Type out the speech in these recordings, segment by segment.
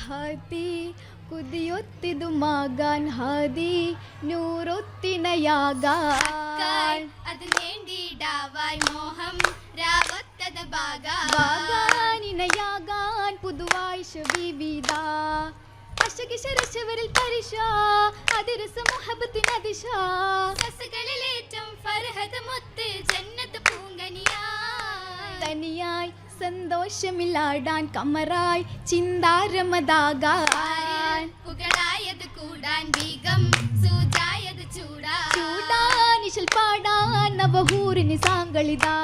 ഹതി കുതിയൊത്തിതുമാകാൻ ഹതി ഹാതി അത് നേണ്ടിടാവായി മോഹം രാവത്തത് പുതുവായി അശകിശരശവരിൽ പരിശ അതിരസ മുഹബത്തിൻ അതിശ സസുകളിലേറ്റം ഫർഹദ് മുത്ത് ജന്നത്ത് പൂങ്കനിയായി തനിയായി സന്തോഷമില്ലാടാൻ കമറായി ചിന്താരമതാകാൻ. പുകളായത് കൂടാൻ വീഗം സൂചായത് ചൂടാ. ചൂടാനിശൽ പാടാൻ നവഹൂറിന് സാങ്കളിതാ.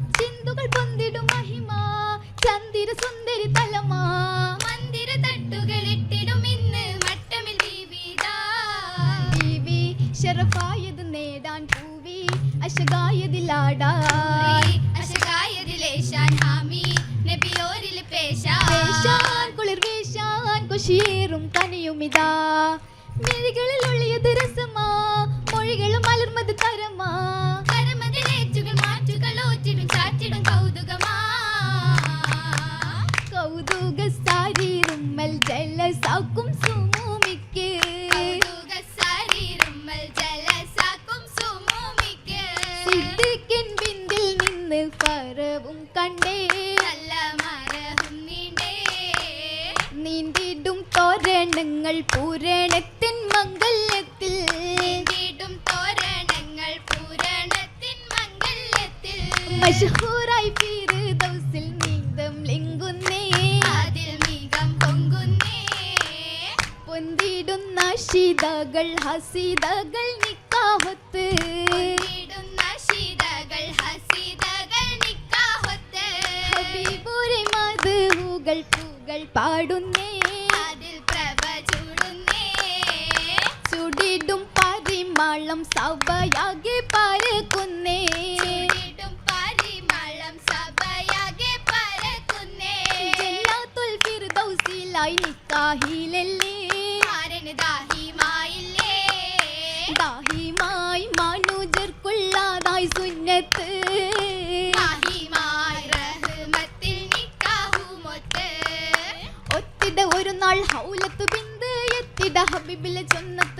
ചിന്തുകൾ പൊന്തിടും മഹിമ ചന്ദിര സുന്ദരി തലമാ. മന്ദിര തട്ടുകളിട്ടിടും ഇന്ന് മട്ടമിൽ ഷറഫായത് നേടാൻ പൂവി അശകായതിലാടാൻ. അശകായതിലേശാൻ ഹാമി നബിയോരിൽ പേശാ വേശാൻ കുളിർ വേശാൻ കൊശിയേറും കനിയുമിതാ. മിഴികളിൽ ഒളിയത് രസമാ മൊഴികളും മലർമത് തരമാ. കരമതിലേറ്റുകൾ മാറ്റുകൾ ഓറ്റിടും ചാറ്റിടും തോരണങ്ങൾ പൂരണത്തിൻ മംഗല്യത്തിൽ. നീണ്ടിടും തോരണങ്ങൾ പൂരണത്തിൻ മംഗല്യത്തിൽ. മഷഹൂറായി ദൗസിൽ നീന്തം ലിങ്കുന്നേ. അതിൽ മീകം പൊങ്കുന്നേ. പൊന്തിടുന്ന ഷീതകൾ ഹസീതകൾ നിക്കാഹത്ത്. പൊന്തിടുന്ന ശീതകൾ ഹസീതകൾ നിക്കാഹത്ത്. ഹബീബുരെ മധുകൾ പൂകൾ പാടുന്നേ. പരിമളം സഭയാകെ പരക്കുന്നേ. നിക്കാഹിലല്ലേ. ദാഹിമായി മാനുജർക്കുള്ളതായി സുന്നത്ത്. ഒത്തിട ഒരു നാൾ ഹൗലത്ത് ബിന്ദ് എത്തിട ഹബിബിലെ ചൊന്നത്ത്.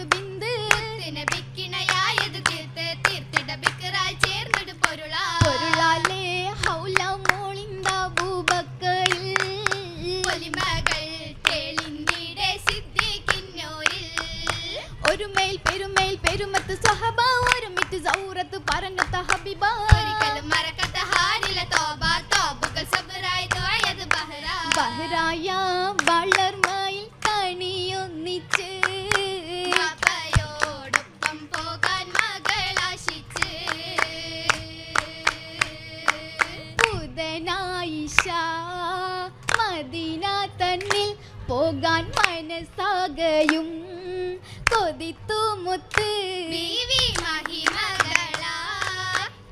മുത്ത്. ബീവി മഹിമകളാ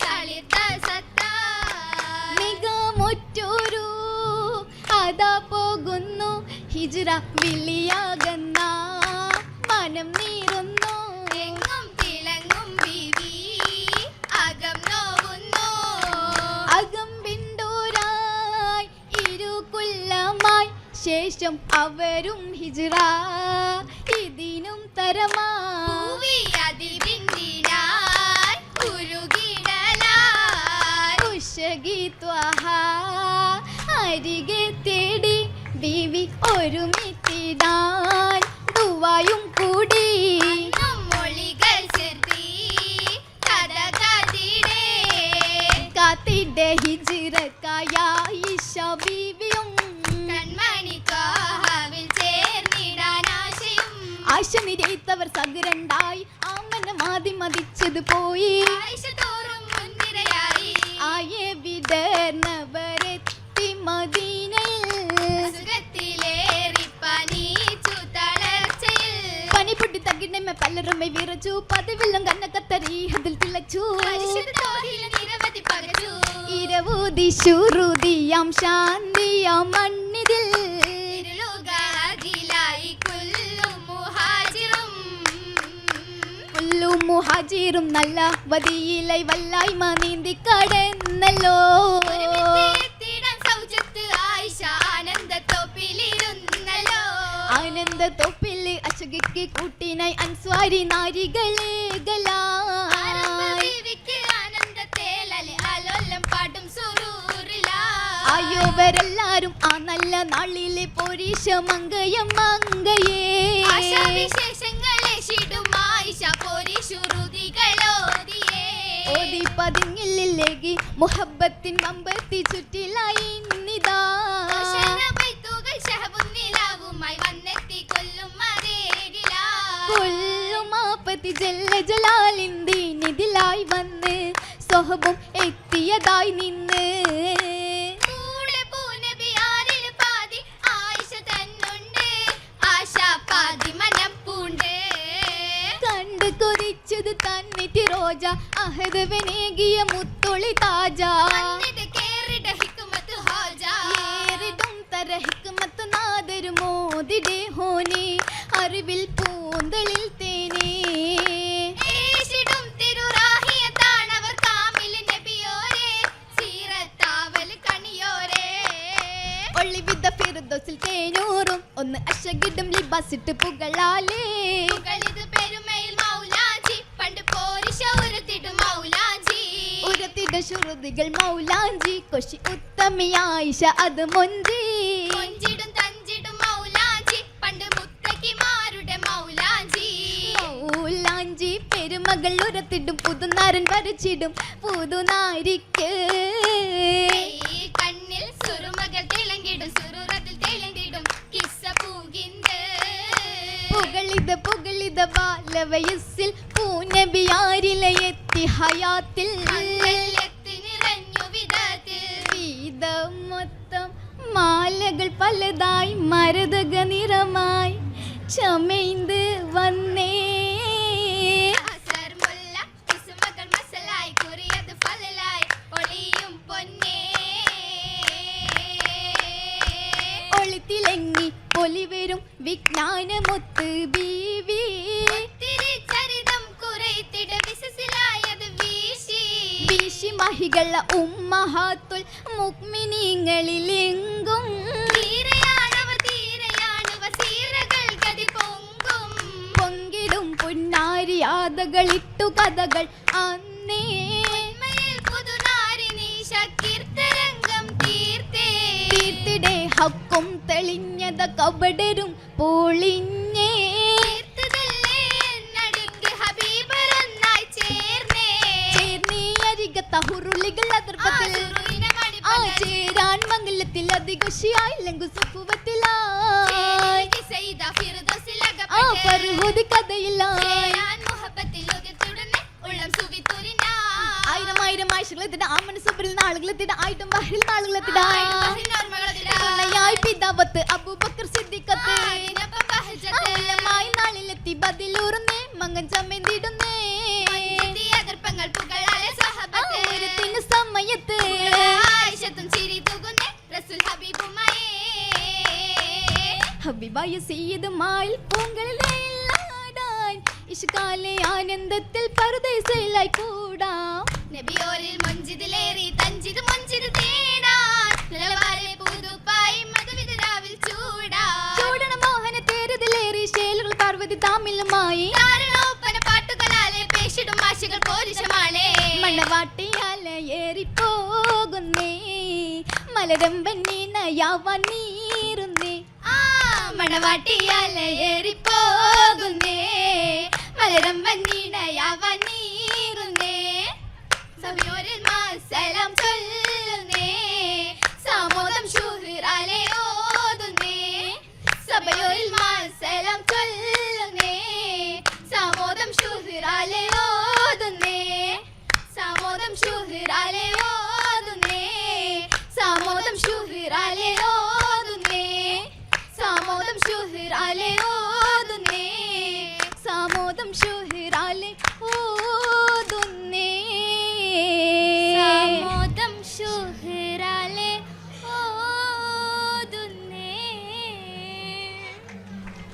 തളിർത്ത സത്താ. മികമൊറ്റൊരു അതാ പോകുന്നു. ഹിജ്റ വിളിയാകുന്ന മനം നീറുന്നു. എങ്ങും തിളങ്ങും ബീവി അകം നോവുന്നു. അകമ്പിണ്ടോരായി ഇരുകുല്ലമായി ശേഷം അവരും ഹിജ്റ ഇതിനും തരമാ ഉഷകിത്വഹ അരികെ തേടി ബീവി ഒരുമിത്തിടാൻ ദുവായും കൂടി. മൊഴികൾ ചേർത്തി കാത്തിടേ. ഹിജിറക്കായ ഈശ ബീവിയും കൺമണി കോഹാവിൽ ചേർന്നിടാൻ ആശയും. ആശ നിരയിത്തവർ സകരണ്ടായി ആമന മാതി മതിച്ചത് പോയി. ആയിഷ തോറും മുൻനിരയായി. ആയെ വിടർന്നവരെത്തി മദീനയിൽ. പനിപൊട്ടി തകിടമ പലരുമെ വിറച്ചു. പതിവില്ലും കന്നക്കത്തരി അതിൽ തിളച്ചു. ഇരവൂതി ശുറുതിയാം ശാന്തിയാം മണ്ണിതിൽ. മുഹാജിറും നല്ല വതിയിലെ വല്ലായ്മ നീന്തി കടന്നല്ലോ അശോകത തൊപ്പിൽ അശോകയ്ക്ക് കൂട്ടിനായി അൻസ്വാരി നാരികളെ. ആയോവരെല്ലാരും ആ നല്ല നാളിലെ പൊരീശ മങ്കയം മങ്കയേ ആശാവിശേഷങ്ങളെ ഷിടും ആയിഷ പോരിശുരുതികളോതിയേ. ഓതി പതിങ്ങില്ലേകി മുഹബത്തിൻ മമ്പത്തി ചുറ്റിലായി നിതാ ദോഷണബൈത്തുകൾ ശഹബുന്നിലാവുമായി വന്നെത്തി കൊല്ലും മതേരിലായി. കൊല്ലുമാപ്പത്തി ജല്ല ജലാലിന്തിനിതിലായി വന്ന് സ്വഹബും എത്തിയതായി നിന്ന്. അഹദവനേകിയ മുത്തൊളി താജ. അറിവിൽ പൂന്തളിൽ തേനേ. ഒളിവിധ തേനൂറും ഒന്ന് അശകിടും ലിബാസിട്ട് പുകളാലേ. ശ്രുതികൾ മൗലാഞ്ചി കൊശി ഉത്തമിയായിഷ അത് മൊഞ്ചി. കൊഞ്ചിടും തഞ്ചിടും പണ്ട് മുത്തക്കിമാരുടെ മൗലാജി മൗലാഞ്ചി പെരുമകൾ ഉരത്തിടും പുതുനാരൻ വരച്ചിടും പുതുനാരിക്ക്. കണ്ണിൽ സുറുമകൾ തിളങ്ങിടും സുറുറത്തിൽ തിളങ്ങിടും കിസ്സ പൂകിന്ത്. പുകളിത പുകളിത ബാലവയസ്സിൽ പൂനബിയാരിലെത്തി ഹയാത്തിൽ. മാലകൾ പലതായി മരതക നിറമായി ചമൈന്ത് വന്നേ. ഒളിത്തിലങ്ങി പൊലിവരും വിജ്ഞാനമൊത്ത് ബീവി മഹികള ഉമ്മഹാത്തുൽ മുക്മിനീങ്ങളിലെങ്കും പൊന്നാരിയാതകളിട്ടു കഥകൾ. അന്നേ തീർത്തിടെ ഹക്കും തെളിഞ്ഞത കബടരും പൊളിഞ്ഞേ. തീർത്തതല്ലേ നടുക്ക് ഹബീബരൊന്നായി ചേർന്നേ. ചേർന്നീ അരികത്ത ഹുറുളികൾ ആ അതിർപ്പത്തിൽ ചേരാൻ മംഗലത്തിൽ അതികുശിയായി ചേരി ചെയ്ത ആ കഥയില്ല ഉദിർത്തുടനെ ഉള്ളം സുവിത്തുരിനായി. ആയിരം ആയിരം ആഴ്ചകളെത്തിട ആ മനസ്സുപരിൽ നാളുകളെത്തിട ആയിട്ടും ബഹരിൽ നാളുകളെത്തിട ആയിരം ബഹിനോർമ്മകളെത്തിടാ. തുണയായി പിതാവത്ത് അബൂബക്കർ സീയതുമായി പൂങ്കളിലാടാൻ ഇഷ്കാലെ ആനന്ദത്തിൽ പരദേശയിലായി കൂടാം. നബിയോരിൽ മൊഞ്ചിതിലേറി തഞ്ചിത് മൊഞ്ചിത് തേടാൻ. നിലവാരെ പുതുപ്പായി മധുവിതരാവിൽ ചൂടാ. ചൂടണ മോഹന തേരുതിലേറി ശേലുകൾ പാർവതി താമിലുമായി. കാരണോപ്പന പാട്ടുകളാലെ പേശിടും ആശകൾ പോരിശമാളേ മണവാട്ടിയാല ഏറിപ്പോകുന്നേ. മലരമ്പൻ നീണയാവാൻ നീറുന്നേ ആ മണവാട്ടിയാല ഏറിപ്പോകുന്നേ മലരം വന്നീണയാവാൻ നീറുന്നേ. ചൊല്ലുന്നേ. ചൊല്ലുന്നേ.